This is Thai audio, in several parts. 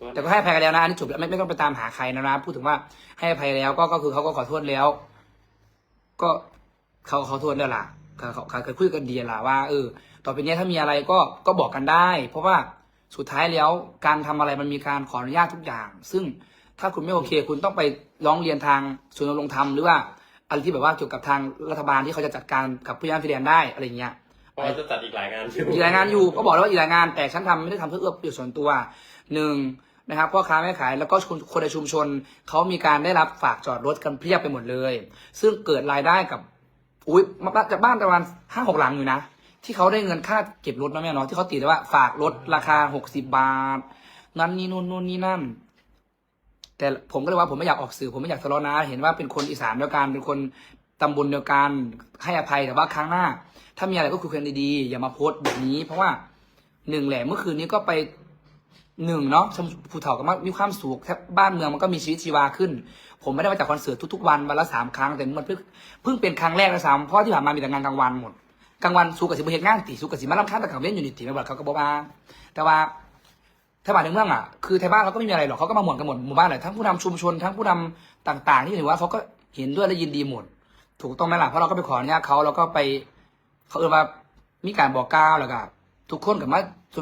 ตัวแต่ก็ให้อภัยกันแล้วนะอันนี้จบแล้วไม่ไม่ต้องไปตามหาใครนะนะพูดถึงว่าให้อภัยแล้วก็ก็คือเขาก็ขอโทษแล้ว ก็เขาขอโทษแล้วล่ะเขาเขาเขาเคยคุยกันดีแหละว่าเออต่อไปเนี้ยถ้ามีอะไรก็ก็บอกกันได้ เพราะว่าสุดท้ายแล้วการทำอะไรมันมีการขออนุญาตทุกอย่าง ซึ่งถ้าคุณไม่โอเค คุณต้องไปร้องเรียนทางศูนย์ดำรงธรรมหรือว่าอะไรที่แบบว่าเกี่ยวกับทางรัฐบาลที่เขาจะจัดการกับผู้ย่านฟิแดนได้อะไรเงี้ยเพราะว่าจะจัดอีกหลายงานอีกรายงานอยู่ก็บอกแล้วว่าอีกรายงานแต่ฉันทำไม่ได้ทำเพื่อเอื้อประโยชน์ส่วนตัวหนึ่ง นะครับพ่อค้าแม่ขายแล้วก็คนคนในชุมชนเขามีการได้รับฝากจอดรถกันเพียบไปหมดเลย ซึ่งเกิดรายได้กับอุ้ยมาจากบ้านประมาณห้าหกหลังอยู่นะ ที่เขาได้เงินค่าเก็บรถนะแม่เนาะที่เขาติดไว้ว่าฝากรถราคาหกสิบาท นั้นนี่นู่นนู่นนี่นั่น แต่ผมก็เลยว่าผมไม่อยากออกสื่อผมไม่อยากทะเลาะนะ เห็นว่าเป็นคนอีสานเดียวกันเป็นคนตำบลเดียวกันให้อภัยแต่ว่าครั้งหน้า ถ้ามีอะไรก็คุยกันดีๆอย่ามาโพสต์แบบนี้ เพราะว่าหนึ่งแหละเมื่อคืนนี้ก็ไป หนึ่งเนาะผู้เฒ่าก็มามีความสุขแค่บ้านเมืองมันก็มีชีวิตชีวาขึ้น ผมไม่ได้มาจากคอนเสิร์ตทุกๆวันวันละสามครั้งแต่มันเพิ่งเพิ่งเป็นครั้งแรกนะซ้ำเพราะที่ผ่านมามีแต่งานกลางวันหมดกลางวันสู้กับสิบเหตุงานตีสู้กับสิมาลำค้างแต่ขังเว้นอยู่นิติไม่บอกเขาก็บอกว่าแต่ว่าถ้าบ้านในเมืองอะคือไทยบ้านเขาก็ไม่มีอะไรหรอกเขาก็มาหมดกันหมดหมู่บ้านเลยทั้งผู้นำชุมชนทั้งผู้นำต่าง ๆ ที่ถือว่าเขาก็เห็นด้วยและยินดีหมด ถูกต้องไหมล่ะเพราะเราก็ไปขออนุญาตเขาแล้วก็ไปเขาเออว่ามีการบอกกล่าวแล้วก็ทุกคนกับมา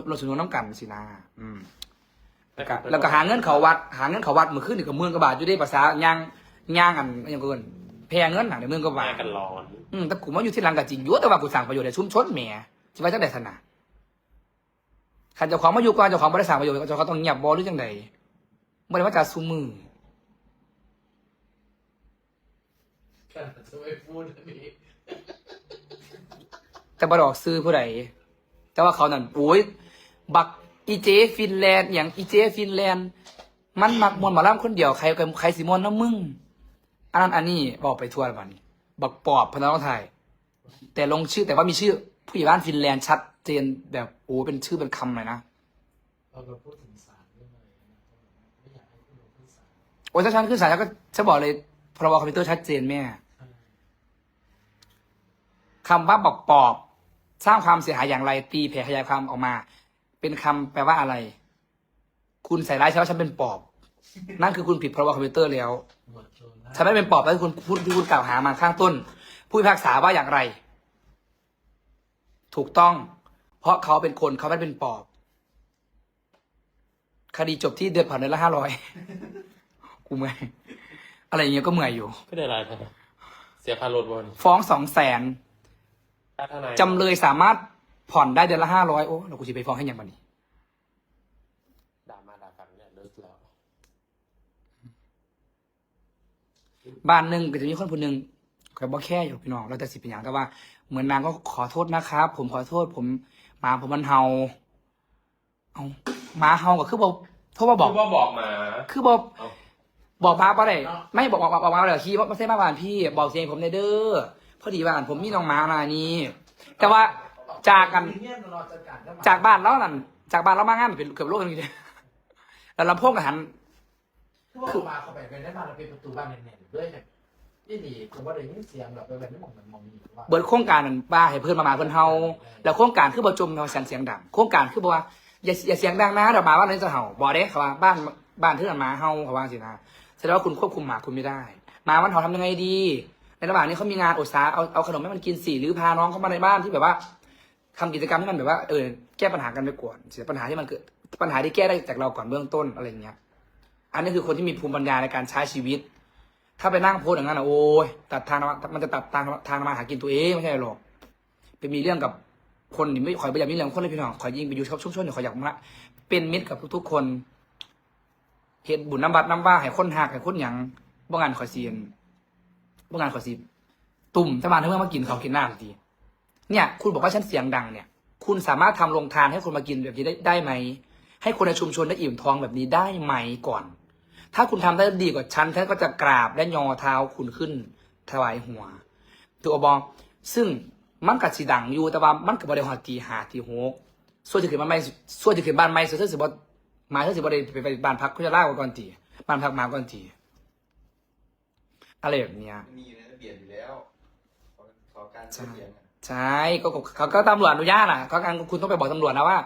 เราสนุนน้ำกันสินะอืม แล้วก็แล้วก็หาเงินเขาวัด หาเงินเขาวัดเมื่อคืนนี่ก็หมื่นกว่าบาทอยู่ได้ภาษาย่างย่างอันอย่างเกินแพงเงินหนังในหมื่นกว่าบามาทกันร้อนอืมแต่กูมาอยู่ที่รังกับจริงอยู่แต่ว่ากูสั่งประโยชน์ในชุมชนแหมจะไปจังได๋สนะขันเจ้าของมาอยู่ก่อนเจ้าของไม่ได้สั่งประโยชน์เจ้าของต้องเงียบบอหรือจังไดไม่ได้ว่าจะซุมือจะไม่พูดอันนี้แต่บดอกซื้อผู้ใดแต่ว่าเขานั่นโอ้ยบัก อีเจฟินแลนด์อย่างอีเจฟินแลนด์ มันมักมวนหมาล่ำคนเดียวใครใครสิมวนน้ำมึงอันนั้นอันนี้บอกไปทั่วแล้วบัดนี้บักปอบพนักงานไทยแต่ลงชื่อแต่ว่ามีชื่อผู้ใหญ่บ้านฟินแลนด์ชัดเจนแบบโอ้เป็นชื่อเป็นคำเลยนะเราพูดถึงสารเรื่องอะไรนะไม่อยากให้คุณลงขึ้นศาลโอ้ยถ้าฉันขึ้นศาลฉันก็ฉันบอกเลยพรบคอมพิวเตอร์ชัดเจนแม่คำว่าบอกปอบ สร้างความเสียหายอย่างไรตีแผ่ขยายความออกมา เป็นคำแปลว่าอะไร คุณใส่ร้ายฉันว่าฉันเป็นปอบ นั่นคือคุณผิดพรบคอมพิวเตอร์แล้วหมวดโจรนะฉันไม่เป็นปอบแล้วที่คุณพูดที่คุณกล่าวหามาข้างต้น ผู้พิพากษาว่าอย่างไร ถูกต้อง เพราะเขาเป็นคนเขาไม่ได้เป็นปอบ คดีจบที่เดือนผ่อนเดือนละห้าร้อยกูเมื่อยอะไรอย่างเงี้ยก็เมื่อยอยู่ก็ได้รายทนายเสียค่ารถบนฟ้องสองแสนค่าทนายจำเลยสามารถ ผ่อนได้เดือนละห้าร้อยโอ้เรากูจะไปฟ้องให้ยังบันนี้ด่ามาด่ากันเนี่ยเลิกแล้ว บ้านหนึ่งก็จะมีคนคนหนึ่งคอยบอกแค่อยู่พี่น้องเราจะสิเป็นอย่างแต่ว่า เหมือนนางก็ขอโทษนะครับ ผมขอโทษ ผมหมาผมมันเห่าเอาหมาเห่าก็คือบอกโทษว่าบอก คือว่าบอกมา คือบอกเอาบอกมาปะได้ไม่บอกบอกบอกบอกมาเลยขี้ไม่ใช่มาบ้านพี่ บอกเสียงผมในเด้อพอดีบ้านผมมีน้องหมาอะไรนี้ แต่ว่า จากกันเนี่ยเราจัดการได้ไหมจากบ้านเรานั่นจากบ้านเรามางานเป็นเกือบโลกนึงเลยแล้วลำโพงกับหันคือว่ามาเข้าไปเป็นได้มาเราเป็นประตูบ้านแน่นๆด้วยเนี่ยนี่ดีผมว่าได้ยินเสียงแบบแบบนี้มองมันมองมีว่าเบิดโครงการนั่นป้าให้เพื่อนมามาเพื่อนเฮาแล้วโครงการคือบ่จมเฮาเสียงเสียงดังโครงการคือบ่ว่าอย่าอย่าเสียงดังนะเดี๋ยวหมาว่านั้นจะเห่าบ่เด้เขาว่าบ้านบ้านเพื่อนหมาเฮาเขาว่าสินะแสดงว่าคุณควบคุมหมาคุณไม่ได้หมามันเห่าทำยังไงดี ในระหว่างนี้เขามีงานอุตสาห์เอาเอาขนมให้มันกินสิหรือพาน้องเข้ามาในบ้านที่แบบว่า ทำกิจกรรมที่มันแบบว่าเออแก้ปัญหากันไปก่อนเสียปัญหาที่มันเกิดปัญหาที่แก้ได้จากเราก่อนเบื้องต้นอะไรอย่างเงี้ย อันนี้คือคนที่มีภูมิปัญญาในการใช้ชีวิต ถ้าไปนั่งโพสอย่างนั้นอะโอ้ยตัดทางมันจะตัดทางทางมาหากินตัวเองไม่ใช่หรอกไปมีเรื่องกับคนที่ไม่ขอยไปอยากมีเรื่องคนเลยพี่น้องขอยิงไปอยู่ชอบชุ่มชนขอยอยากมาละเป็นมิตรกับทุกๆคนเห็นบุญน้ำบัดน้ำว่าให้คนหักให้คนหยังบ่งานขอยเสียนบ่งานขอยสีตุ่มถ้ามาทั้งเมื่อมากินเขากินน้ำที เนี่ย คุณบอกว่าฉันเสียงดังเนี่ย คุณสามารถทำโรงทานให้คนมากินแบบนี้ได้ได้ไหม ให้คนในชุมชนได้อิ่มท้องแบบนี้ได้ไหมก่อน ถ้าคุณทำได้ดีกว่าฉันฉันก็จะกราบและยอเท้าคุณขึ้นถวายหัวตัวบองซึ่งมันกัดสีดังอยู่แต่ว่ามันกับบริหารตีหาตีหกส่วนจะขึ้นบ้านไม่ส่วนจะขึ้นบ้านไม่ส่วนสิบมาส่วนสิบริไปไปบ้านพักคุณจะล่าก่อนตีบ้านพักมาก่อนตีอะไรแบบเนี้ยมีอยู่ในระเบียบอยู่แล้วขอการเสียง ใช่ก็ก็เขาก็ตำรวจอนุญาตอะเขาการคุณต้องไปบอกตำรวจนะว่า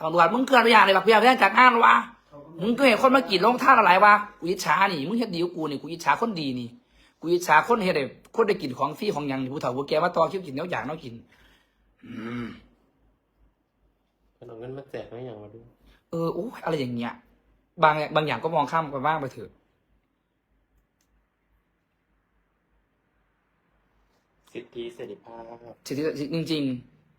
ตำรวจมึงเกินอนุญาตเลยแบบเพียงเรื่องจากงานวะเขาก็มึงก็เห็นคนมากินลงท่าอะไรวะกูอิจฉานี่มึงเฮ็ดดีกว่ากูนี่กูอิจฉาคนดีนี่กูอิจฉาคนเฮ็ดได้คนได้กินของฟรีของหยังนี่ผู้เฒ่าผู้แก่มาต่อคิวกินแนวอย่างแนวกินอืมมันเอาเงินมาแจกไม่อย่างมาดูเออโอ้ยอะไรอย่างเงี้ยบางบางอย่างก็มองข้ามไปบ้างไปเถอะ สิทธิเสรีภาพ สิทธิจริง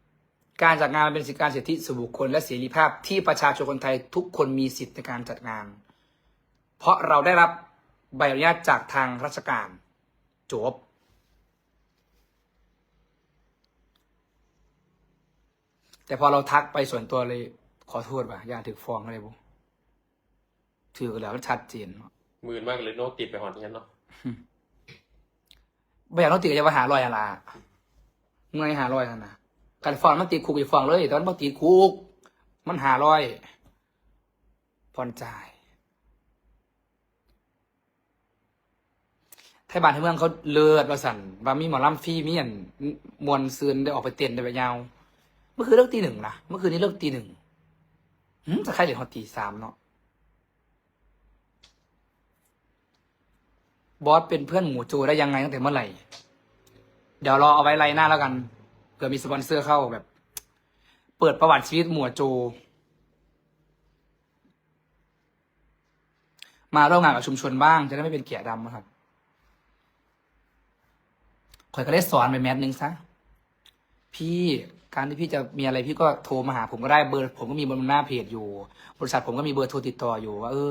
ๆ การจัดงานมันเป็นสิทธิการสิทธิส่วนบุคคลและเสรีภาพที่ประชาชนคนไทยทุกคนมีสิทธิในการจัดงาน เพราะเราได้รับใบอนุญาตจากทางราชการจบแต่พอเราทักไปส่วนตัวเลย ขอโทษว่ะอย่าถึกฟ้องอะไรบุถือแล้วชัดเจนหมื่นมากเลยโน้ตติดไปหอนงั้นเนาะ ไม่อยากต้องติดจะมาหาลอยอะไรเงยหาลอยนั่นนะการฟองมันติดคุกอีกฟองเลยแต่มันติดคุก มันหาลอยผ่อนจ่ายไทยบ้านไทยเมืองเขาเลือดประสันว่ามีหมอลำฟรีมีอันมวนซืนได้ออกไปเต้นได้ไปยาวเมื่อคืนเลิกตีหนึ่งนะเมื่อคืนนี้เลิกตีหนึ่งจะใครเดี๋ยวตีสามเนาะ บอสเป็นเพื่อนหมูจูได้ยังไงตั้งแต่เมื่อไหร่ เดี๋ยวรอเอาไว้ไล่หน้าแล้วกันเผื่อมีสปอนเซอร์เข้าแบบ เปิดประวัติชีวิตหมูจูมาร่วมงานกับชุมชนบ้าง จะได้ไม่เป็นเกียรดำนะครับข่อยก็ได้สอนไปแมทหนึ่งซะ พี่ การที่พี่จะมีอะไรพี่ก็โทรมาหาผมก็ได้เบอร์ ผมก็มีบนหน้าเพจอยู่ บริษัทผมก็มีเบอร์โทรติดต่ออยู่ว่าเออ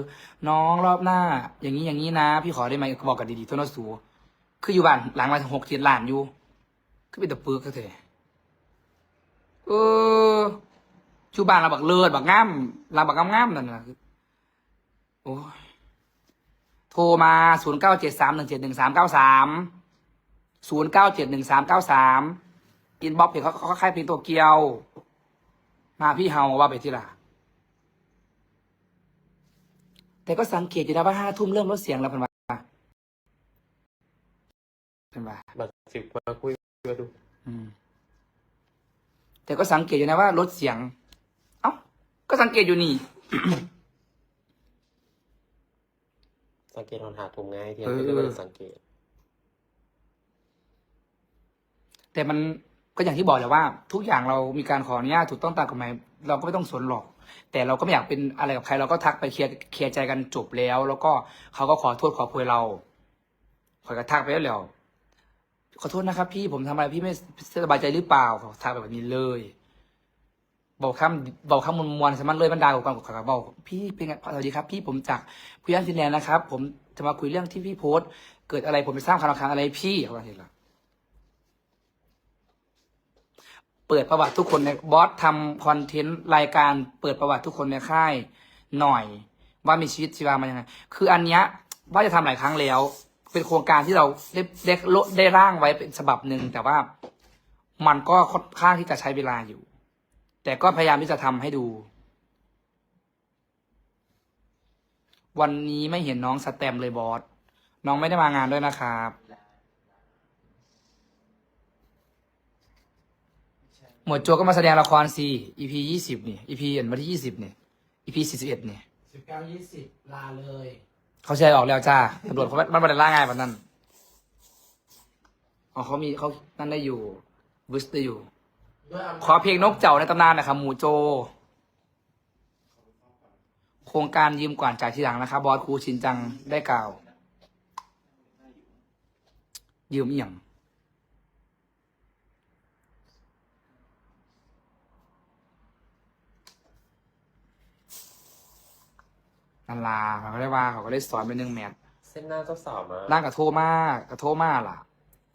น้องรอบหน้า อย่างนี้อย่างนี้นะ พี่ขอได้ไหมบอกกันดีๆตัวน้อสูคืออยู่บ้านหลังมาหกเจ็ดล้านอยู่คือเป็นตะปึกก็เถอะเอออยู่บ้านเราบักเลิศบักง่ามเราบักง่ามๆนั่นนะโอ้ยโทรมาศูนย์เก้าเจ็ดสามหนึ่งเจ็ดหนึ่งสามเก้าสามศูนย์เก้าเจ็ดหนึ่งสามเก้าสาม อินบ็อกเพจเขาเขาค่ายเพลงตัวเกียว มาพี่เฮาว่าไปที่ละแต่ก็สังเกตอยู่นะว่าห้าทุ่มเริ่มลดเสียงแล้วเพันว่าเพันว่ามาสิบมาคุยมาดู อืม แต่ก็สังเกตอยู่นะว่าลดเสียง เอ้าก็สังเกตอยู่นี่ สังเกตตอนหาถุงไงที่เออไม่ได้สังเกต แต่มัน ก็อย่างที่บอกแหละว่า ทุกอย่างเรามีการขออนุญาตถูกต้องตามกฎหมายเราก็ไม่ต้องสนหรอก แต่เราก็ไม่อยากเป็นอะไรกับใคร เราก็ทักไปเคลียร์เคลียร์ใจกันจบแล้ว แล้วก็เขาก็ขอโทษขอโพยเราขอยก็ทักไปแล้วแล้วขอโทษนะครับ พี่ผมทำอะไรพี่ไม่สบายใจหรือเปล่าขาทักไปแบบนี้เลยบอกคำบอกคำมวลมวลสมันเลยบรรดาของกันขอบอกพี่เป็นไงสวัสดีครับ พี่ผมจากคุยอันฟินแลนด์นะครับ ผมจะมาคุยเรื่องที่พี่โพสต์เกิดอะไรผมไปสร้างความรำคาญอะไรพี่เขาว่าเห็นหรอ เปิดประวัติทุกคนในบอสทำคอนเทนต์รายการเปิดประวัติทุกคนในค่ายหน่อย ว่ามีชีวิตชีวามายังไงคืออันเนี้ยว่าจะทำหลายครั้งแล้ว เป็นโครงการที่เราได้ได้ได้ร่างไว้เป็นฉบับหนึ่งแต่ว่ามันก็ค่อนข้างที่จะใช้เวลาอยู่ แต่ก็พยายามที่จะทำให้ดู วันนี้ไม่เห็นน้องสแตมเลยบอสน้องไม่ได้มางานด้วยนะครับ หมวดโจก็มาแสดงละครสิ EP ยี่สิบนี่ EP อันวันที่ยี่สิบนี่ EP สี่สิบเอ็ดนี่สิบเก้ายี่สิบลาเลย เขาแชร์ออกแล้วจ้าตำรวจเขามันไม่ได้ล่าง่ายแบบนั้นอ๋อเขามีเขานั่นได้อยู่วิสได้อยู่ ด้วยอำนาจขอเพลงนกเจ้าในตำนานนะครับหมูโจ โครงการยืมก่อนจ่ายทีหลังนะครับบอสครูชินจังได้กล่าว ยืมอหย่าง นันลาเขาก็ได้ว่าเขาก็ได้สอนเป็นหนึ่งแมทเส้นหน้าเจ้าสาวมาร่างกับโทรมากกับโทรมาล่ะ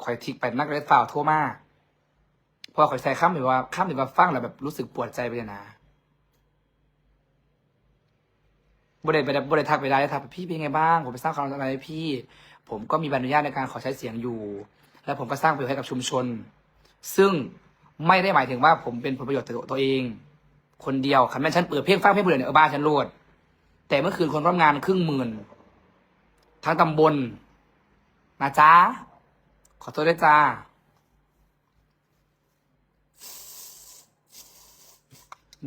ข่อยทิกไปนักเล่นฝ่าวโทรมาเพอข่อยใส่ข้ามหรือว่าข้ามหรือว่าฟังแล้วแบบรู้สึกปวดใจไปเลยนะบริเวณบริเวณทักไปได้ทักไปพี่เป็นไงบ้าง ผมไปสร้างความอะไรให้พี่ ผมก็มีใบอนุญาตในการขอใช้เสียงอยู่ แล้วผมก็สร้างประโยชน์ให้กับชุมชน ซึ่งไม่ได้หมายถึงว่าผมเป็นผลประโยชน์ต่อตัวเอง คนเดียวคันแม่นฉันเปิดเพลงฟังเพลงเพื่อนเนี่ยเออบ้านฉันโลด แต่เมื่อคืนคนร่วมงานครึ่งหมื่น ทั้งตำบลนะจ๊ะ ขอโทษด้วยจ้า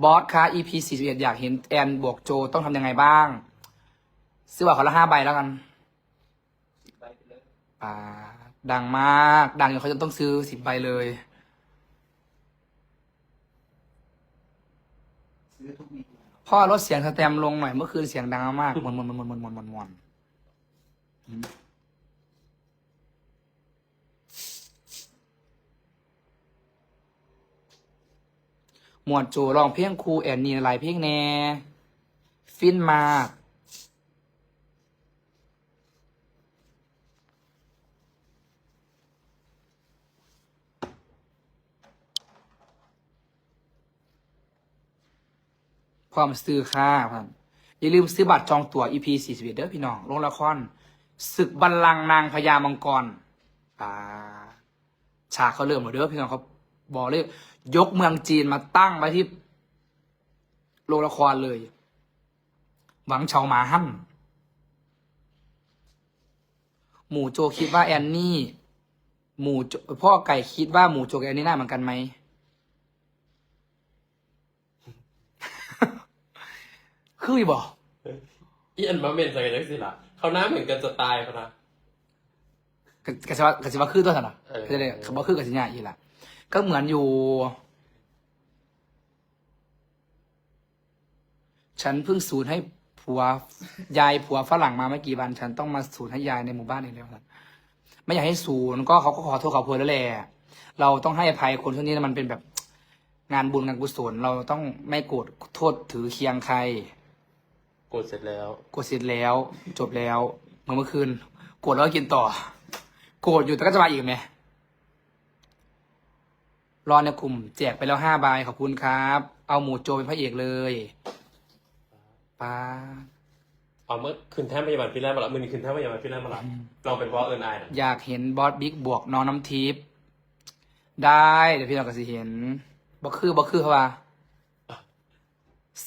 บอสคะ EP 41 อยากเห็นแอนบวกโจต้องทำยังไงบ้าง ซื้อบัตรคนละห้าใบแล้วกันสิบใบไปเลยอ่าดังมาก ดังจนเขาจะต้องซื้อสิบใบเลย ซื้อทุกวี พ่อลดเสียงสแตมป์ลงหน่อยเมื่อคืนเสียงดังมากมวนมวนมวนมวนมวนมวนมวนอืมหมวดโจร้องเพลงครูแอนนี่หลายเพลงแน่ ฟินมาก พร้อมซื้อค่าพันอย่าลืมซื้อบัตรจองตั๋ว EP 41เด้อพี่น้องโรงละครศึกบัลลังก์นางพญามังกรอ่าฉากเขาเริ่มหมดเด้อพี่น้องเขาบอกเลยยกเมืองจีนมาตั้งไว้ที่โรงละครเลย หวังเฉาหมาหั่นหมูโจคิดว่าแอนนี่ หมูโจพ่อไก่คิดว่าหมูโจกับแอนนี่น่าเหมือนกันไหม คืออีบอกอีอันมาเมนใส่กันยังสิล่ะเขาหน้าเหมือนกันจะตายเขานะ กะกะสิว่ากะสิว่าคือตัวสันอะเออคือเลยคำว่าคือกับสิญญาอีหละก็เหมือนอยู่ ฉันเพิ่งสูตรให้ผัวยายผัวฝรั่งมาไม่กี่วัน ฉันต้องมาสูตรให้ยายในหมู่บ้านเองแล้วครับไม่อยากให้สูนก็เขาก็ขอโทษขอโพยแล้วแหละเราต้องให้อภัยคนช่วงนี้มันเป็นแบบ งานบุญงานกุศลเราต้องไม่โกรธโทษถือเคียงใคร กดเสร็จแล้ว กดเสร็จแล้ว จบแล้วเมื่อเมื่อคืนโกรธแล้วก็กินต่อ โกรธอยู่แต่ก็จะมาอีกไหมรอในกลุ่ม แจกไปแล้วห้าใบขอบคุณครับ เอาหมูโจเป็นพระเอกเลยป้าเอาเมื่อคืนแท้พยาบาลพี่แรกมาแล้วมือนี้คืนแท้พยาบาลพี่แรกมาแล้วเราเป็นวอลเอิร์นไอนะอยากเห็นบอสบิ๊กบวกน้องน้ำทิพย์ได้ เดี๋ยวพี่น้องก็สิเห็นบ่คือบ่คือเขาว่า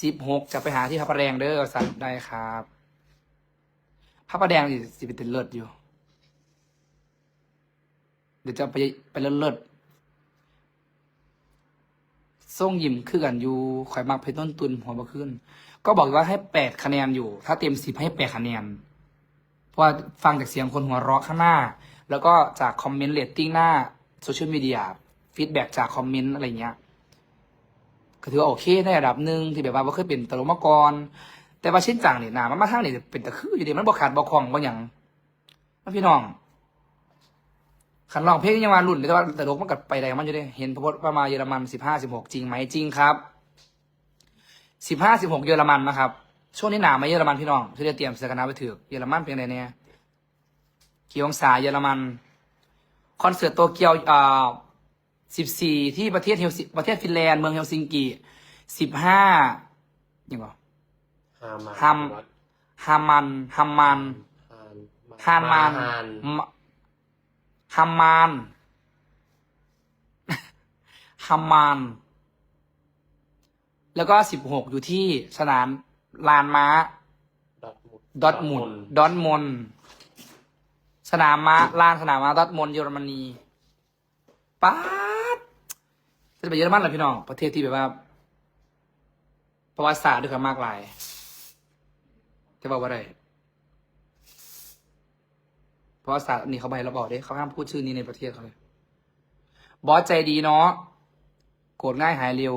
สิบหกจะไปหาที่พระประแดงเด้อสั่งได้ครับพระประแดงสิสิเป็นเลิศอยู่ เดี๋ยวจะไปไปเลิศเลิศส่งยิ้มคือกันอยู่ข่อยมักเพชรต้นตุนหัวบ่ขึ้น ก็บอกว่าให้แปดคะแนนอยู่ ถ้าเต็มสิบให้แปดคะแนน เพราะว่าฟังจากเสียงคนหัวเราะข้างหน้า แล้วก็จากคอมเมนต์เรตติ้งหน้าโซเชียลมีเดียฟีดแบ็จากคอมเมนต์อะไรเงี้ย ก็ถือว่าโอเคในระดับหนึ่งที่แบบว่าบ่เคยเป็นตลกมาก่อนแต่ว่าเช่นจังนี่นามันมาทางนี่เป็นตะคืออยู่ดีมันบ่ขาดบ่คล่องบ่หยังมันพี่น้องขันร้องเพลงยังมารุ่นแต่ว่าตลกมันกัดไปไดมันอยู่ได้เห็นพบว่ามาเยอรมันสิบห้าสิบหกจริงไหมจริงครับสิบห้าสิบหกเยอรมันนะครับ ช่วงนี้หนาวไหมาเยอรมันพี่น้องที่ได้เตรียมสื้อกันหนาไปถือเยอรมันเป็นไงเนี่ยกี่องศาเยอรมัน คอนเสิร์ตโตเกียวอ่า สิบสี่ที่ประเทศเฮลซิประเทศฟินแลนด์เมืองเฮลซิงกิสิบห้ายังไงฮามาฮัมฮามันฮัมมันฮานฮานมันฮานมฮัมมันฮัมมันแล้วก็สิบหกอยู่ที่สนามลานม้า ดอทมุนดอทมุนดอทมนสนามม้าลานสนามม้าดอทมนเยอรมนีป๊าด จะไปเยอรมันเหรอพี่น้อง ประเทศที่แบบว่า ประวัติศาสตร์ด้วยกันมากหลายจะบอกว่าอะไรประวัติศาสตร์นี่เขาไปเราบอกด้เขาห้ามพูดชื่อนี้ในประเทศเขาเลยบอสใจดีเนาะโกรธง่ายหายเร็ว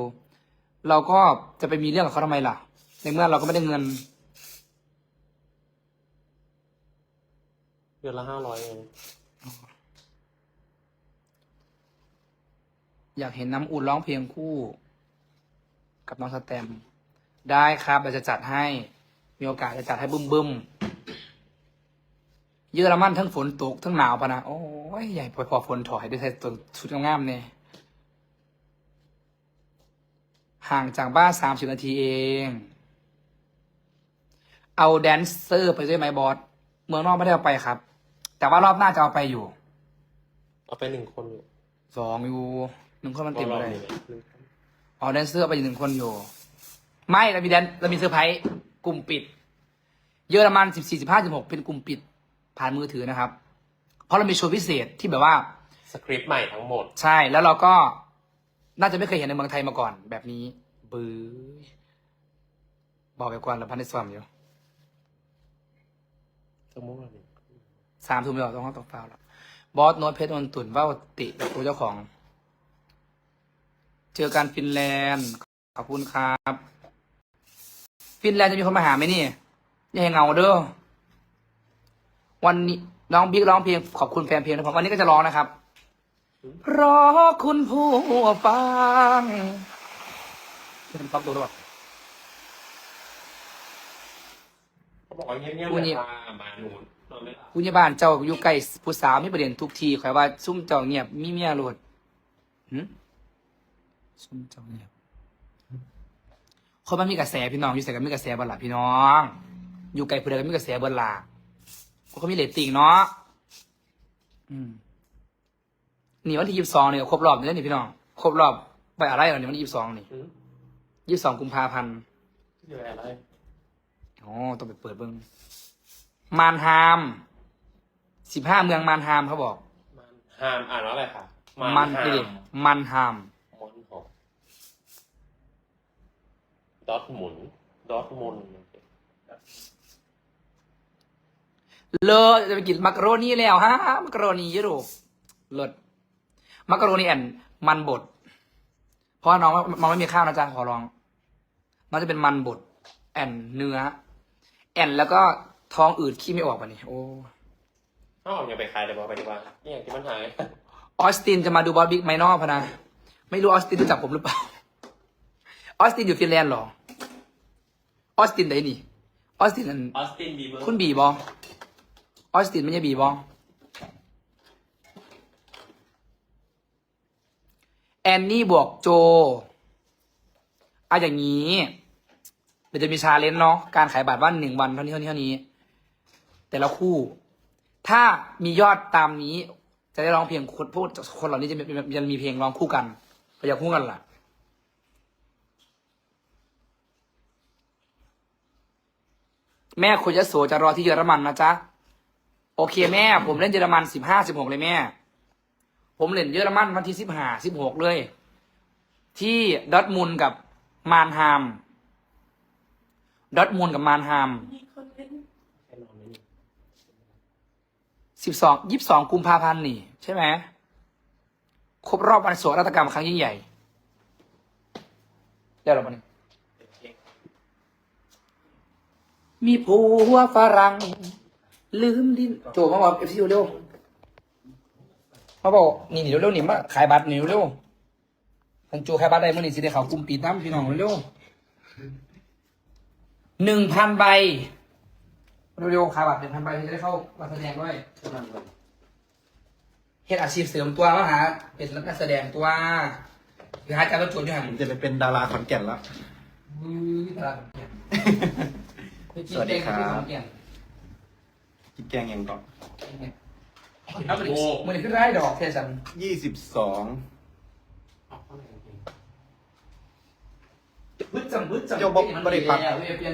เราก็จะไปมีเรื่องกับเขาทำไมล่ะ ในเมื่อเราก็ไม่ได้เงิน เดือนละห้าร้อยเอง อยากเห็นน้ำอุ่นร้องเพลงคู่ กับน้องสแตมป์ได้ครับเราจะจัดให้ มีโอกาสจะจัดให้บึ้มบึ้มเยอรมันทั้งฝนตกทั้งหนาวปะนะ โอ้ยใหญ่พอพอฝนถอยได้ใส่ตัวชุดงามๆเนี่ยห่างจากบ้านสามสิบนาทีเอง เอาแดนเซอร์ไปด้วยไหมบอส เมืองนอกไม่ได้เอาไปครับ แต่ว่ารอบหน้าจะเอาไปอยู่ เอาไปหนึ่งคนอยู่สองอยู่ หนึ่งคนมันเต็มรอบเลยนี้หนึ่งคนอ๋อแดนเซอร์ไปอยู่หนึ่งคนอยู่ ไม่เรามีแดนเรามีเซอร์ไพรส์กลุ่มปิด เยอรมันสิบสี่สิบห้าสิบหกเป็นกลุ่มปิด ผ่านมือถือนะครับ เพราะเรามีโชว์พิเศษที่แบบว่าสคริปต์ใหม่ทั้งหมด ใช่แล้วเราก็น่าจะไม่เคยเห็นในเมืองไทยมาก่อน แบบนี้ บือบอกไปก่อนแล้วพันในสวามอยู่จะมุ่งอะไรสามทุ่มเราต้องห้องตกเฝ้าแล้วบอสโน้ตเพชรนนตุนว่าวติกับตัวเจ้าของ เจอกันฟินแลนด์ ขอบคุณครับ ฟินแลนด์จะมีคนมาหาไหมนี่ อย่าให้เหงาเด้อ วันนี้น้องบิ๊กร้องเพลงขอบคุณแฟนเพลงนะครับวันนี้ก็จะร้องนะครับรอคุณผู้ฟังเป็นฟังตัวหรือเปล่าเขาบอกว่าเงียบๆอุ้เลยยค่ะมาหนูนอนไม่หลับผู้ใหญ่บ้านเจ้าอยู่ใกล้ผู้สาวมีประเด็นทุกทีข่อยว่าซุ่มเจ้าเงียบมีเมียโหลดหึ ซุ่มเจ้าเงียบคนมันมีกระแสพี่น้องอยู่ใส่กันมีกระแสบนหลัพี่น้อง อยู่ไกลผู้ใดก็มีกระแสบนหลัเพราะเขามีเรตติ้งเนาะอืมนี่วันที่ยี่สิบสองเนี่ยครบรอบนี่นี่พี่น้องครบรอบไปอะไรเหรอเนี่ยวันที่ยี่สิบสองนี่อืมยี่สิบสองกุมภาพันธ์เดี๋ยวอะไรอ๋อต้องไปเปิดเบิ้งมานฮามสิบห้าเมืองมานฮามเขาบอกมันฮามอ่านว่าอะไรคะมันฮานี่ดิมันฮาม มันหอม ดอทหมุน ดอทมุนเลอจะไปกินมักกะโรนีแล้วฮะมักกะโรนียุโรปเลิศมักกะโรนีแอนมันบด เพราะว่าน้องน้องไม่มีข้าวนะจ๊ะขอร้อง น้องจะเป็นมันบด แอนเนื้อ แอนแล้วก็ท้องอืดขี้ไม่ออกป่ะนี่โอ้อ้าวยังไปขายเลยบอกไปดีกว่านี่อย่างที่มันหายออสตินจะมาดูบอสบิ๊กไมนอลพะนะ ไม่รู้ออสตินรู้จักผมหรือเปล่า ออสตินอยู่ฟินแลนด์เหรอ ออสตินไหนนี่ออสตินอันออสตินบีเบอร์คุณบีบอออสตินไม่ใช่บีบอแอนนี่บวกโจเอาอย่างนี้ เดี๋ยวจะมีชาเลนจ์เนาะการขายบัตรว่าหนึ่งวันเท่านี้เท่านี้เท่านี้ แต่ละคู่ ถ้ามียอดตามนี้ จะได้ร้องเพลงคนพวกคนเหล่านี้จะมีจะมีเพลงร้องคู่กันก็อยากคู่กันล่ะ แม่คุณยโสจะรอที่เยอรมันนะจ๊ะ โอเคแม่ ผมเล่นเยอรมันสิบห้าสิบหกเลยแม่ ผมเล่นเยอรมันวันที่สิบห้าสิบหกเลย ที่ดอทมุนกับมานฮามดอทมุนกับมานฮามแค่นอนไม่นี่สิบสองยี่สิบสองกุมภาพันธ์นี่ ใช่ไหมครบรอบวันโศกนาฏกรรมครั้งยิ่งใหญ่ได้หรอมันย มีผัวฝรั่งลืมดินโจมาบอกเอฟซีเร็วๆมาบอกนี่นี่เร็วๆนี่มาขายบัตรนี่เร็วๆทันโจขายบัตรได้เมื่อนี่สิได้เขากลุ่มปีตั้มพี่น้องเร็วๆหนึ่งพันใบเร็วๆขายบัตรหนึ่งพันใบจะได้เข้ามาแสดงด้วยเฮ็ดอาชีพเสริมตัวมาหาเป็นนักแสดงตัวหรือหาการรับชวนด้วยหันผมจะไปเป็นดาราขอนแก่นแล้ว สวัสดีครับ กินแกงยังก่อนเอาไปดิมันขึ้นได้ดอกเทสันยี่สิบสองเอาเข้าไหนกันเองบึ้ดจำบึ้ดจำโยบบบริปัก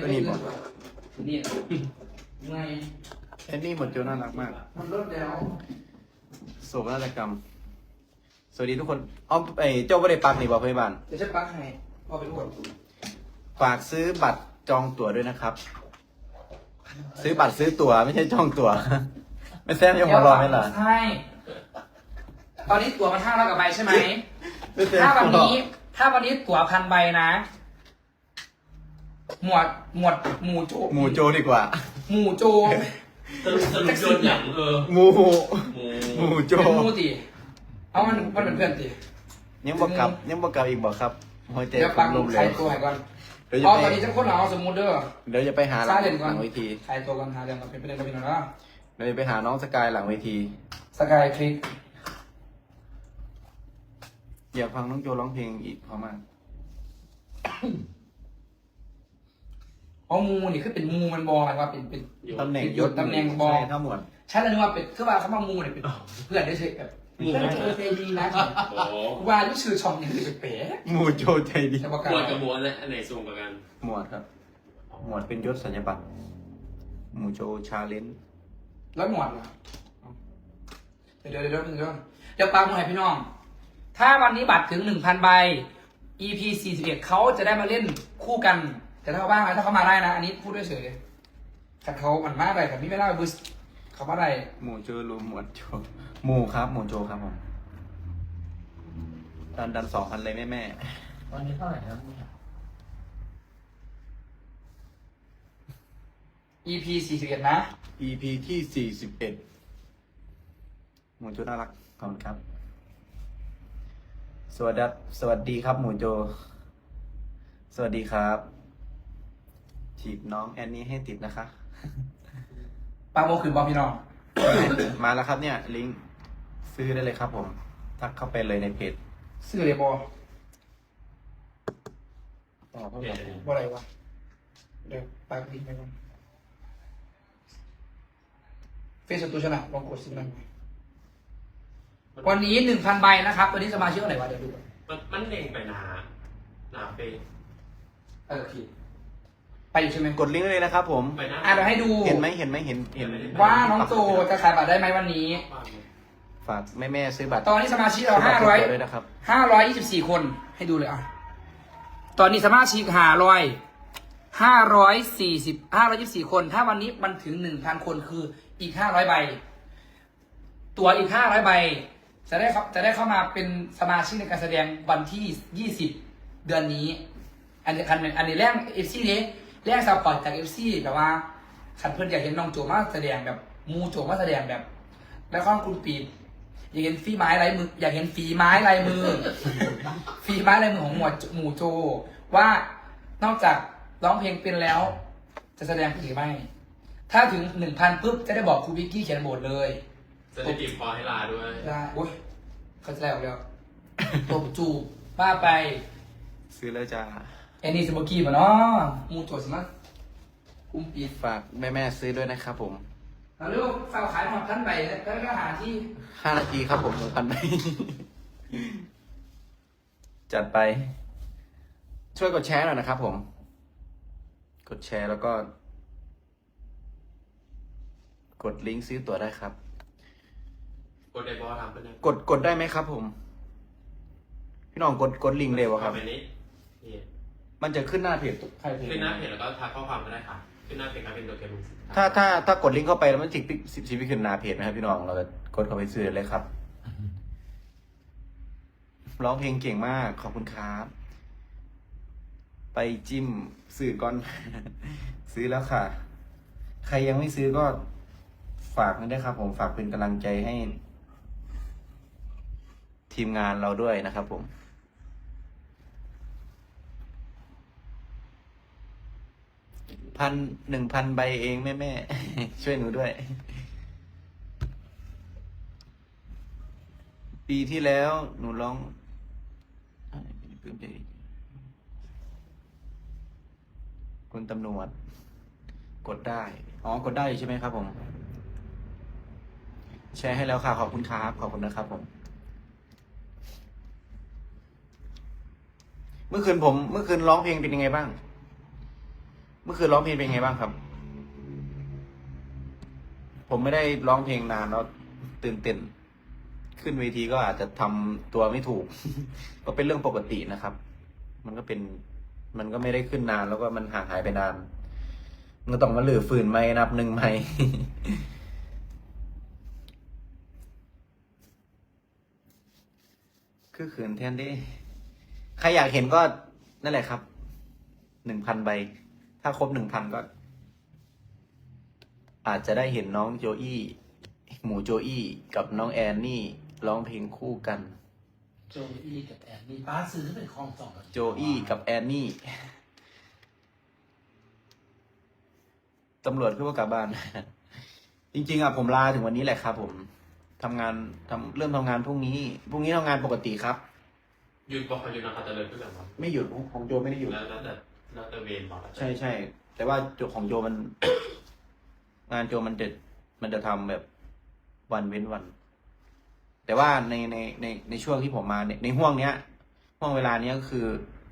ตัวนี้บ่นี่ไงแอนนี่หมดโจน่ารักมาก มันลดแล้วโศกนาฏกรรม สวัสดีทุกคนเอาไอ้เจ้าบริปักนี่บอกพยาบาลเดี๋ยวฉันปักให้พอไปดูก่อนฝากซื้อบัตรจองตั๋วด้วยนะครับ ซื้อบัตรซื้อตั๋วไม่ใช่จองตั๋ว ไม่แซมยังมารอไหมล่ะ ใช่ ตอนนี้ตั๋วมันห้าร้อยกว่าใบใช่ไหม ไม่แซมถ้าวันรอนี้ ถ้าวันนี้ตั๋วพันใบนะ หมวดหมวดหมู่โจหมูโจดีกว่า หมู่โจสรุปสรุปโยนอย่างเออหมูหมูหมูโจ เป็นหมู่ติเอามันมันเป็นเพื่อนติยังบอกกลับยังบอกกลับอีกบอกครับหัวใจเดี๋ยวผปังมลมใครแล้ว ตัวไหนก่อนเดี๋ยวจะอ๋อไปตอนนี้จะคนเราเอาสมมุติเด้อ เดี๋ยวจะไปหาหลัซางเลนก่หอนลังเวทีใครตัวกันหาเรื่องกันเป็นประเด็นกันเป็นอะไรนะเดี๋ยวจะไปหาน้องสกายหลังเวที สกายคลิกอยากฟังน้องโจร้องเพลงอีกเพราะมากอ๋อมูนี่คือเป็นมูมันบออะไรว่าเป็นเป็น ตำแหน่งยศตำแหน่งบอใช่ถ้าหมวดฉันเลยนึกว่าเป็นคือว่าเขามามูเนี่ยเป็นเพื่อนได้เฉยแบบ เพื่อนเธอใจดีนะโอ้โหว่าที่ชื่อช่องนี่คือเป๋หมูโจใจดี แต่ว่าหมวดกับหมวดเนี่ยอันไหนสูงกว่ากัน หมวดครับ หมวดเป็นยศสัญญบัตรหมูโจชาเลนจ์แล้วหมวดล่ะเดี๋ยวเดี๋ยวเดี๋ยวเดี๋ยวเดี๋ยวปังมาให้พี่น้อง ถ้าวันนี้บัตรถึงหนึ่งพันใบ EP สี่สิบเอ็ดเขาจะได้มาเล่นคู่กัน แต่ถ้าเขาบ้างไหมถ้าเขามาได้นะ อันนี้พูดด้วยเฉยถ้าเขามันมากไปแต่พี่ไม่ได้บูสเขาว่าอะไรหมูโจรูหมวดโจหมูครับ หมูโจครับผมดันดันสองพันเลยแม่แม่วันนี้เท่าไหร่แล้วเนี่ย EP สี่สิบเอ็ดนะ EP ที่สี่สิบเอ็ดหมูโจน่ารักขอบคุณครับ สวัสดีสวัสดีครับ หมูโจ สวัสดีครับจีบน้องแอนนี่ให้ติดนะคะ ปาโมคืนบอพี่น้อง มาแล้วครับเนี่ยลิงก์ซื้อได้เลยครับผม ทักเข้าไปเลยในเพจซื้อเลยบอต่อเท่าเปไหลี่ยนร่อันนี้บออะไรวะ เดี๋ยวปากลิงก์ไปก่อนเฟซตัวชนะลองกดซื้อนั่นวันนี้หนึ่งพันใบนะครับวันนี้สมาชิกเท่าไหร่วะเดี๋ยวดูก่อนมันมันเด้งไปหนาหนาเฟซเออโอเค ไปอยู่ใช่ไหมกดลิงก์เลยนะครับผม ไปหน้าอะเดี๋ยวให้ดูเห็นไหมเห็นไหมเห็นเห็นว่าน้องโจจะขายบัตรได้ไหมวันนี้ ฝากแม่แม่ๆซื้อบัตรตอนนี้สมาชิกเราห้าร้อยซื้บัตรด้วยนะครับ ห้าร้อยยี่สิบสี่คนให้ดูเลยอะ ตอนนี้สมาชิกห้าร้อยห้าร้อยสี่สิบห้าร้อยยี่สิบสี่คน ถ้าวันนี้มันถึงหนึ่งพันคนคืออีกห้าร้อยใบ ตัวอีกห้าร้อยใบ จะได้ครับจะได้เข้ามาเป็นสมาชิกในการแสดงวันที่ยี่สิบเดือนนี้ อันนี้คันอันนี้แรกเอฟซีนี้ แรกซัพพอร์ตจากเอฟซีแบบว่าคันเพื่อนอยากเห็นน้องโจมาแสดงแบบมูโจมาแสดงแบบ แล้วก็คุณปีดอยากเห็นฝีไม้ลายมือ อยากเห็นฝีไม้ลายมือ ฝีไม้ลายมือของหมวดหมู่โจ ว่านอกจากร้องเพลงเป็นแล้ว จะแสดงหรือไม่ ถ้าถึงหนึ่งพันปุ๊บจะได้บอกครูวิกกี้เขียนบทเลยจะได้บีบคอให้ลาด้วยได้โอ้ยเขาจะได้ออกแล้วตบจูบว่าไป ซื้อแล้วจ้า แอนนี่สโมกี้ป่ะเนาะหมูโจสิมาคุมปีดฝากแม่แม่ๆซื้อด้วยนะครับผมเอาเร็วฝากขายหมดพันใบแล้วก็หาที่ห้านาทีครับผมหนึ่งพันไปจัดไป ช่วยกดแชร์หน่อยนะครับผม กดแชร์แล้วก็ กดลิงก์ซื้อตั๋วได้ครับ กดไดบอลทำไปเนี่ยกดกดได้ไหมครับผม พี่น้องกดกดลิงก์เร็วอะครับ ไปนี้นี่ มันจะขึ้นหน้าเพจใครเพจขึ้นหน้าเพจแล้วก็ทักข้อความก็ได้ค่ะ ขึ้นหน้าเพจก็เป็นตัวเกมถ้าถ้าถ้ากดลิงก์เข้าไปแล้วมันสิบสิบสิบขึ้นหน้าเพจนะครับพี่น้องเราจะกดเข้าไปซื้อเลยครับร้องเพลงเก่งมากขอบคุณครับ ไปจิ้มซื้อก่อน ซื้อแล้วค่ะ ใครยังไม่ซื้อก็ฝากนะด้วยครับ ผมฝากเป็นกำลังใจให้ ทีมงานเราด้วยนะครับผม พันหนึ่งพันใบเองแม่แม่ช่วยหนูด้วย ปีที่แล้วหนูร้องคุณตำรวจกดได้ อ๋อ กดได้ใช่ไหมครับผม แชร์ให้แล้วค่ะ ขอบคุณครับ ขอบคุณนะครับผม เมื่อคืนผม เมื่อคืนร้องเพลงเป็นยังไงบ้าง เมื่อคืนร้องเพลงเป็นไงบ้างครับ ผมไม่ได้ร้องเพลงนานแล้วตื่นเต้นขึ้นเวทีก็อาจจะทำตัวไม่ถูก ก็เป็นเรื่องปกตินะครับ มันก็เป็น มันก็ไม่ได้ขึ้นนานแล้วก็มันห่างหายไปนานมันก็ต้องมาหลือฝืนไม่นับหนึ่งไม่คือขืนแทนดิ ใครอยากเห็นก็นั่นแหละครับ หนึ่งพันใบ ถ้าครบหนึ่งพันก็ อาจจะได้เห็นน้องโจอี้ หมูโจอี้กับน้องแอนนี่ร้องเพลงคู่กัน โจอี้กับแอนนี่ป้าซื้อเป็นคลองสองโจอี้กับแอนนี่ ตำรวจขึ้นว่ากลับบ้าน จริง ๆอะผมลาถึงวันนี้แหละครับ ผมทำงานทำเริ่มทำงานพรุ่งนี้พรุ่งนี้ทำงานปกติครับ หยุดบอกหยุดนะครับจะเลยขึ้นแบบว่าไม่หยุดของโจไม่ได้หยุด แล้วแล้วแต่ แล้วแต่เวนบอกใช่ใช่แต่ว่าโจของโจมัน งานโจมันจะมันจะทำแบบวันเว้นวัน แต่ว่าในในในในช่วงที่ผมมาในในห่วงเนี้ยห่วงเวลาเนี้ยก็คือ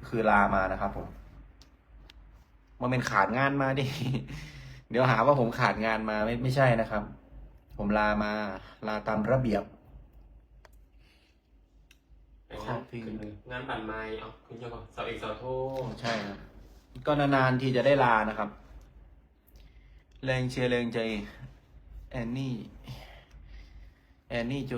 คือลามานะครับผมมันเป็นขาดงานมาดิเดี๋ยวหาว่าผมขาดงานมาไม่ไม่ใช่นะครับ ผมลามาลาตามระเบียบงานงานปั่นไม้เอาคุณเจ้าก่อนเสาเอกเสาโทใช่ครับ ก็นานๆที่จะได้ลานะครับ แรงเชียร์แรงใจ แอนนี่ แอนนี่โจ